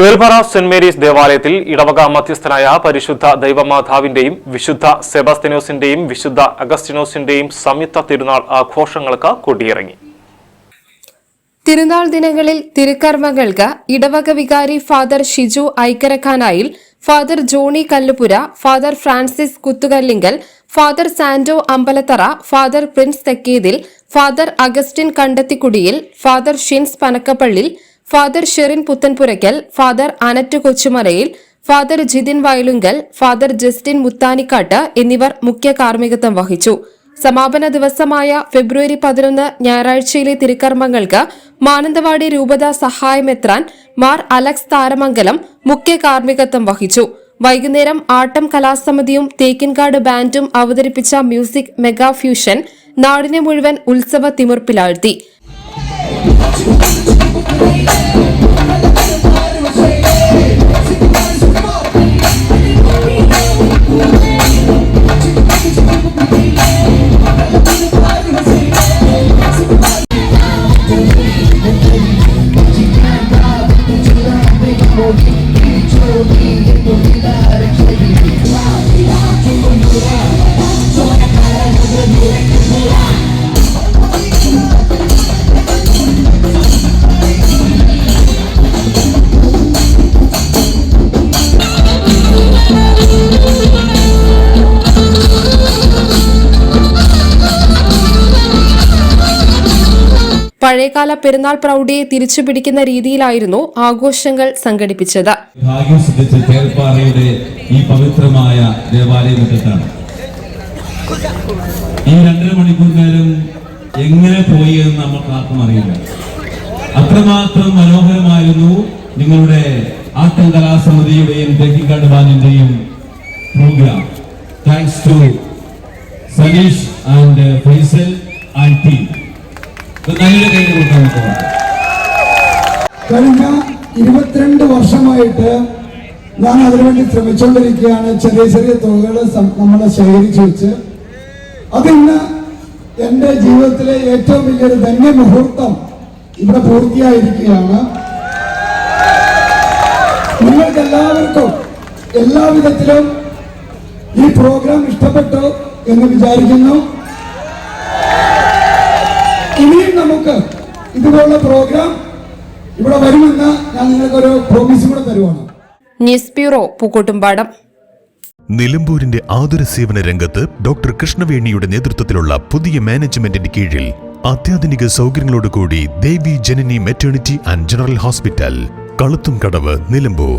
Thelpara saint Mary's ദേവാലയത്തിൽ ഇടവക മധ്യസ്ഥനായ പരിശുദ്ധ ദൈവമാതാവിന്റെയും വിശുദ്ധ സെബാസ്തിനോസിന്റെയും വിശുദ്ധ അഗസ്റ്റിനോസിന്റെയും സംയുക്ത തിരുനാൾ ആഘോഷങ്ങൾക്ക് കൊടിയിറങ്ങി. തിരുനാൾ ദിനങ്ങളിൽ തിരുക്കർമ്മങ്ങൾക്ക് ഇടവക വികാരി father Shiju Aikkarakhanayil father Johny Kallupura father Francis Kuthukallinkal father Santo Ambalathara father Prince Thekkethil father Augustine Kandathikudiyil father Shins Panakkappallil father Sherin Puthenpurakkal father Anet Kochumarayil father Jithin Vayalunkal father Justin Muthanikkattu എന്നിവർ മുഖ്യ കാർമ്മികത്വം വഹിച്ചു. സമാപന ദിവസമായ ഫെബ്രുവരി പതിനൊന്ന് ഞായറാഴ്ചയിലെ തിരുക്കർമ്മങ്ങൾക്ക് മാനന്തവാടി രൂപത സഹായമെത്രാൻ Mar Alex Tharamangalam മുഖ്യ കാർമ്മികത്വം വഹിച്ചു. വൈകുന്നേരം ആട്ടം കലാസമിതിയും തേക്കിൻകാട് ബാൻഡും അവതരിപ്പിച്ച മ്യൂസിക് മെഗാ ഫ്യൂഷൻ നാടിനെ മുഴുവൻ ഉത്സവ തിമിർപ്പിലാഴ്ത്തി Yeah. പഴയകാല പെരുന്നാൾ പ്രൗഢിയെ തിരിച്ചുപിടിക്കുന്ന രീതിയിലായിരുന്നു ആഘോഷങ്ങൾ സംഘടിപ്പിച്ചത്. ഈ പവിത്രമായ ദേവാലയ ഈ രണ്ടര മണിക്കൂർ നേരം എങ്ങനെ പോയി എന്ന് നമുക്ക് ആർക്കും അറിയില്ല. അത്രമാത്രം മനോഹരമായിരുന്നു നിങ്ങളുടെ ആട്ടം കലാസമിതിയുടെയും Thekkikkad ബാനിന്റെയും program thanks to Saneesh and Faisal and team നല്ല കൈ കൊടുക്കാൻ കഴിഞ്ഞ ഇരുപത്തിരണ്ട് വർഷമായിട്ട് ഞാൻ അതിനുവേണ്ടി ശ്രമിച്ചുകൊണ്ടിരിക്കുകയാണ് ചെറിയ ചെറിയ തുകകൾ നമ്മളെ ശേഖരിച്ചു വെച്ച്. അതിന്ന് എന്റെ ജീവിതത്തിലെ ഏറ്റവും വലിയൊരു ധന്യ മുഹൂർത്തം ഇവിടെ പൂർത്തിയായിരിക്കുകയാണ്. നിങ്ങൾക്ക് എല്ലാവർക്കും എല്ലാവിധത്തിലും ഈ പ്രോഗ്രാം ഇഷ്ടപ്പെട്ടു എന്ന് വിചാരിക്കുന്നു. ഇതുപോലുള്ള പ്രോഗ്രാം ഇവിടെ വരുമെന്ന് ഞാൻ നിങ്ങൾക്കൊരു പ്രോമിസ് കൂടെ തരുവാണ്. News bureau Pookkottumpadam. നിലമ്പൂരിന്റെ ആതുര സേവന രംഗത്ത് ഡോക്ടർ കൃഷ്ണവേണിയുടെ നേതൃത്വത്തിലുള്ള പുതിയ മാനേജ്മെന്റിന്റെ കീഴിൽ അത്യാധുനിക സൗകര്യങ്ങളോടുകൂടി Devi Janani maternity and general hospital Kaluthumkadavu Nilambur.